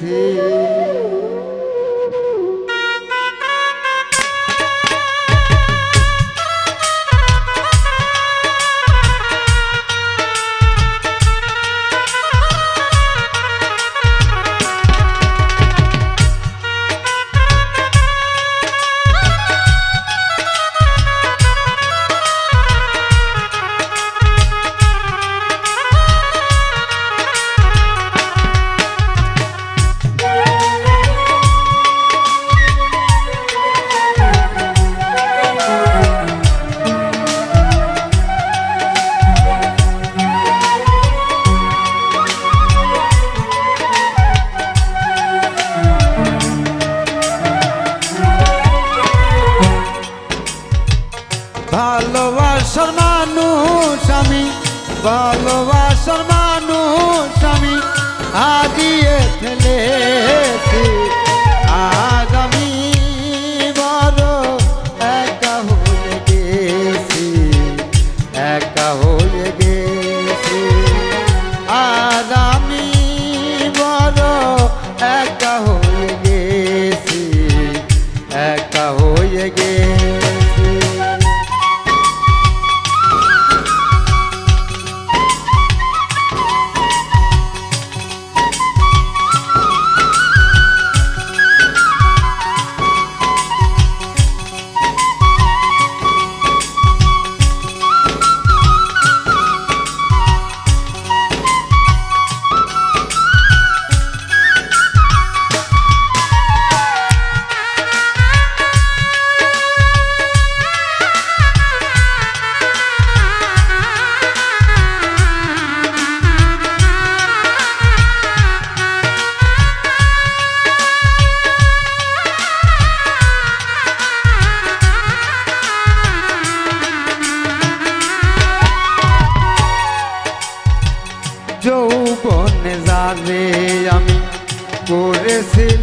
কাছে ভালোবাসার মানুষ আমি, ভালোবাসার মানুষ আমি, হারিয়ে ফেলেছি। আজ আমি হয়ে গেছি, একা হয়ে গেছি। গেছি, একা হয়ে গেছি।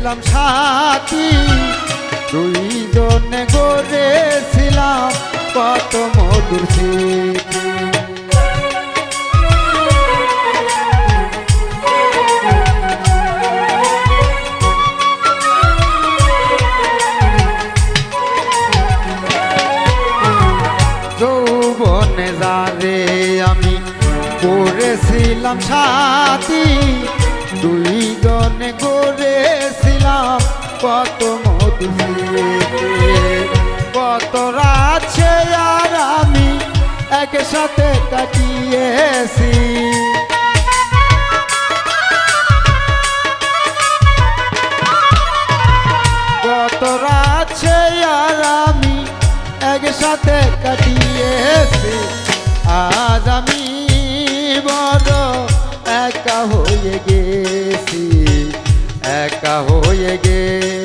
করেছিলাম সাথী দুইজনে গড়েছিলাম কত মধুর আমি করেছিলাম সাথী দুই জনে গড়েছিলাম কত মধু কত রাছে আর আমি একসাথে কাটিয়েছি। কত রাছে আর আমি একসাথে কাটিয়েছি। আজ আমি একা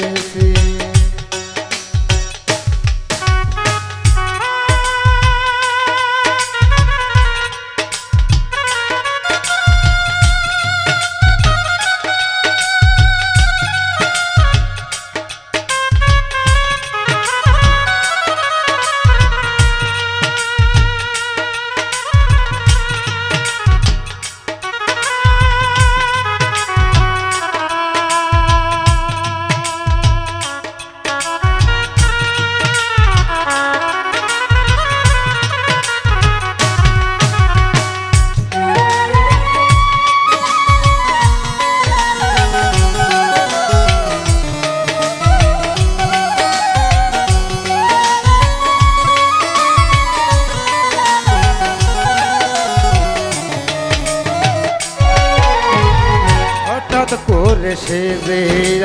হঠাৎ করে সে যে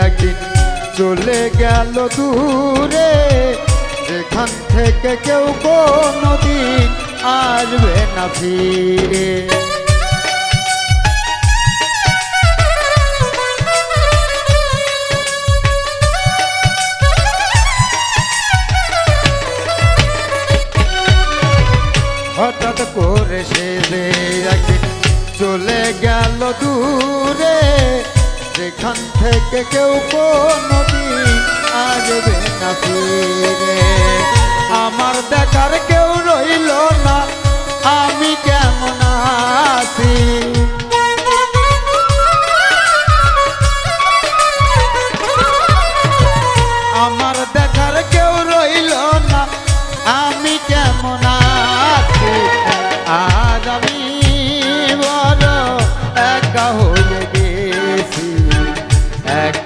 একদিন চলে গেল দূরে। যেখান থেকে কেউ কোনোদিন আসবে না ফিরে। যেখান থেকে কেউ কোনদিন আসবে না ফিরে। আমার দেখার কেউ রইল না, আমি কেমন আছি?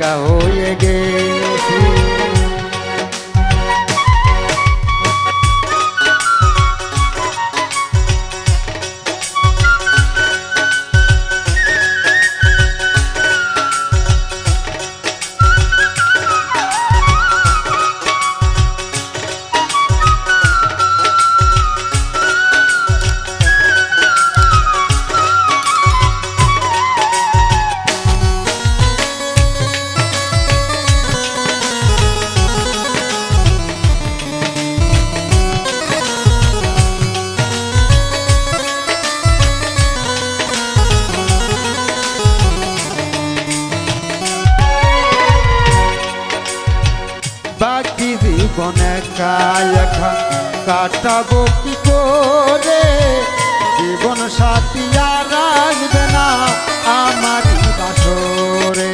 একা হয়ে গেছি জীবন একা একা কাটাবো কি করে? জীবন সাথী আর রাখবে না আমার বাসরে।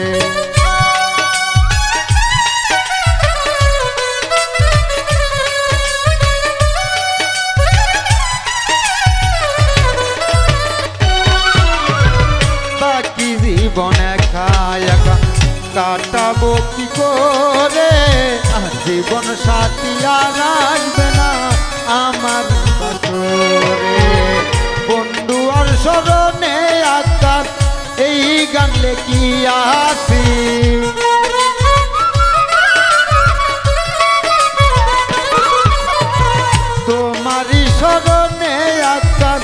জীবন সাথী আর আসবে না আমার বন্ধু আর স্মরণে আকাশ এই গান লেখি আসি। তোমারই স্মরণে আকাশ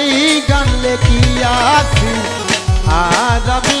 এই গান লেখি আসি। আজ আমি